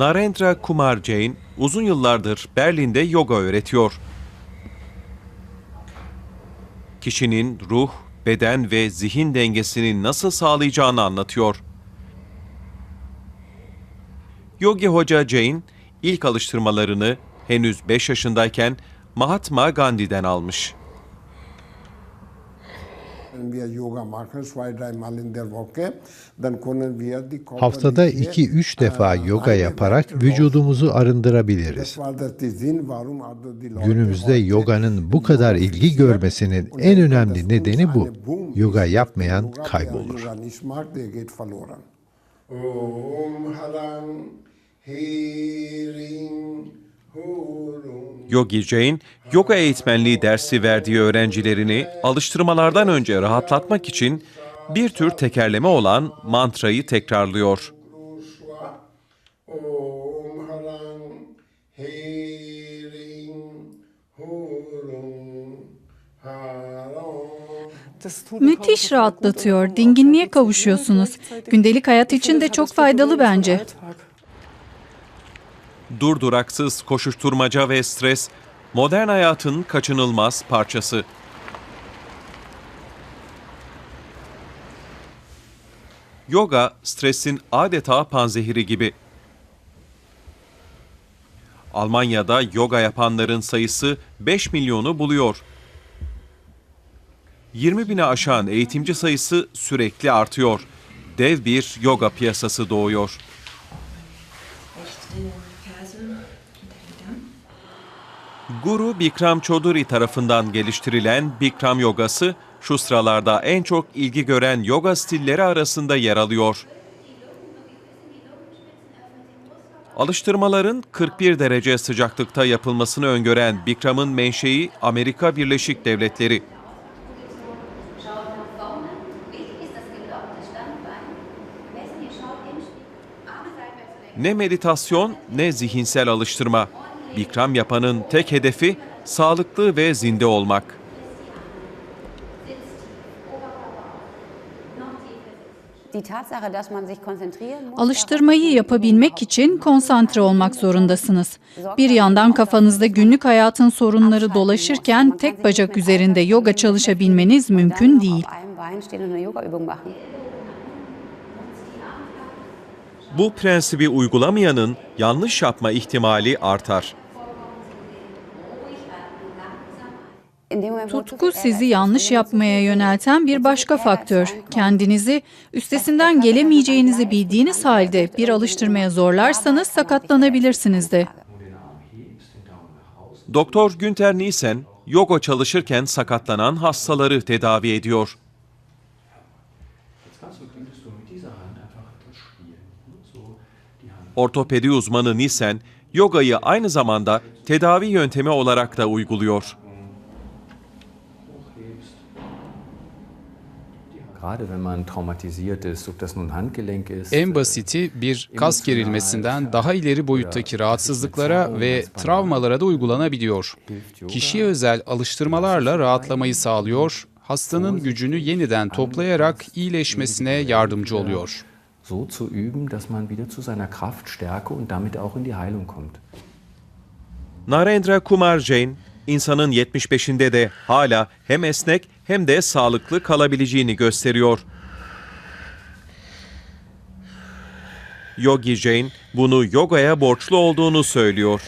Narendra Kumar Jain uzun yıllardır Berlin'de yoga öğretiyor. Kişinin ruh, beden ve zihin dengesini nasıl sağlayacağını anlatıyor. Yogi Hoca Jain ilk alıştırmalarını henüz 5 yaşındayken Mahatma Gandhi'den almış. Haftada körperliche, 2-3 defa äh, yoga yaparak vücudumuzu arındırabiliriz. Günümüzde yoganın bu kadar ilgi görmesinin en önemli nedeni bu. Yoga yapmayan kaybolur. Om Haram Hurum Yogi Jain, yoga eğitmenliği dersi verdiği öğrencilerini alıştırmalardan önce rahatlatmak için bir tür tekerleme olan mantrayı tekrarlıyor. Müthiş rahatlatıyor. Dinginliğe kavuşuyorsunuz. Gündelik hayat için de çok faydalı bence. Durduraksız koşuşturmaca ve stres modern hayatın kaçınılmaz parçası. Yoga stresin adeta panzehiri gibi. Almanya'da yoga yapanların sayısı 5 milyonu buluyor. 20 bine aşan eğitimci sayısı sürekli artıyor. Dev bir yoga piyasası doğuyor. Guru Bikram Choduri tarafından geliştirilen Bikram yogası şu sıralarda en çok ilgi gören yoga stilleri arasında yer alıyor. Alıştırmaların 41 derece sıcaklıkta yapılmasını öngören Bikram'ın menşei Amerika Birleşik Devletleri. Ne meditasyon ne zihinsel alıştırma. Bikram yapanın tek hedefi sağlıklı ve zinde olmak. Alıştırmayı yapabilmek için konsantre olmak zorundasınız. Bir yandan kafanızda günlük hayatın sorunları dolaşırken tek bacak üzerinde yoga çalışabilmeniz mümkün değil. Bu prensibi uygulamayanın yanlış yapma ihtimali artar. Tutku sizi yanlış yapmaya yönelten bir başka faktör. Kendinizi üstesinden gelemeyeceğinizi bildiğiniz halde bir alıştırmaya zorlarsanız sakatlanabilirsiniz de. Doktor Günter Nielsen, yoga çalışırken sakatlanan hastaları tedavi ediyor. Ortopedi uzmanı Nielsen, yogayı aynı zamanda tedavi yöntemi olarak da uyguluyor. Gerade wenn man traumatisiert ist, ob das nun Handgelenk ist. En basiti bir kas gerilmesinden daha ileri boyuttaki rahatsızlıklara ve travmalara da uygulanabiliyor. Kişiye özel alıştırmalarla rahatlamayı sağlıyor, hastanın gücünü yeniden toplayarak iyileşmesine yardımcı oluyor. So zu üben, dass man wieder zu seiner Kraft, Stärke und damit auch in die Heilung kommt. Narendra Kumar Jain, insanın 75'inde de hala hem esnek hem de sağlıklı kalabileceğini gösteriyor. Yogi Jain bunu yogaya borçlu olduğunu söylüyor.